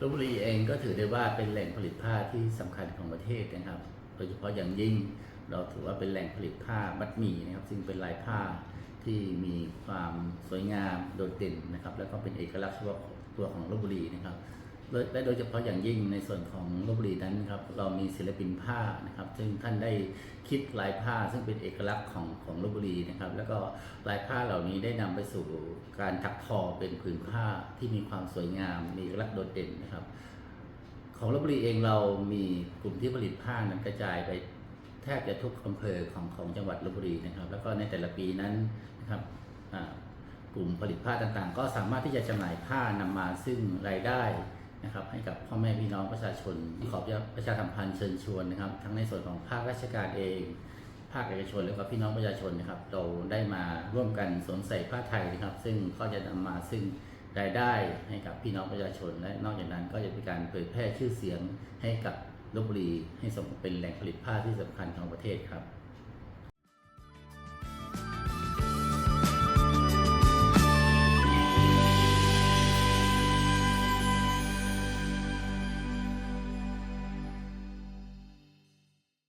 ลบบุรีเองก็ถือได้ว่าเป็นแหล่งผลิตผ้าที่สำคัญของประเทศนะครับ โดยเฉพาะอย่างยิ่งเราถือว่าเป็นแหล่งผลิตผ้ามัดหมี่นะครับ ซึ่งเป็นลายผ้าที่มีความสวยงามโดดเด่นนะครับ แล้วก็เป็นเอกลักษณ์เฉพาะตัวของลบบุรีนะครับ และโดยเฉพาะอย่างยิ่งในส่วนของลบบุรีนั้นครับเรามีศิลปินผ้านะครับซึ่งท่านได้คิดลายผ้าซึ่งเป็นเอกลักษณ์ของของลบบุรีนะครับ แล้วก็ลายผ้าเหล่านี้ได้นำไปสู่การถักทอเป็นผืนผ้าที่มีความสวยงาม มีเอกลักษณ์โดดเด่นนะครับ ของลบบุรีเองเรามีกลุ่มที่ผลิตผ้านั้นกระจายไปแทบจะทุกอำเภอของของจังหวัดลบบุรีนะครับ แล้วก็ในแต่ละปีนั้นนะครับกลุ่มผลิตผ้าต่างๆ ก็สามารถที่จะจำหน่ายผ้านำมาซึ่งรายได้ นะครับให้กับพ่อแม่พี่น้องประชาชน ขอบประชาสัมพันธ์เชิญชวนนะครับ ทั้งในส่วนของภาคราชการเอง ภาคเอกชนแล้วก็พี่น้องประชาชนนะครับ เราได้มาร่วมกันสวมใส่ผ้าไทยนะครับ ซึ่งก็จะนำมาซึ่งรายได้ให้กับพี่น้องประชาชน และนอกจากนั้นก็จะเป็นการเผยแพร่ชื่อเสียงให้กับลบบุรีให้สมเป็นแหล่งผลิตผ้าที่สำคัญของประเทศครับ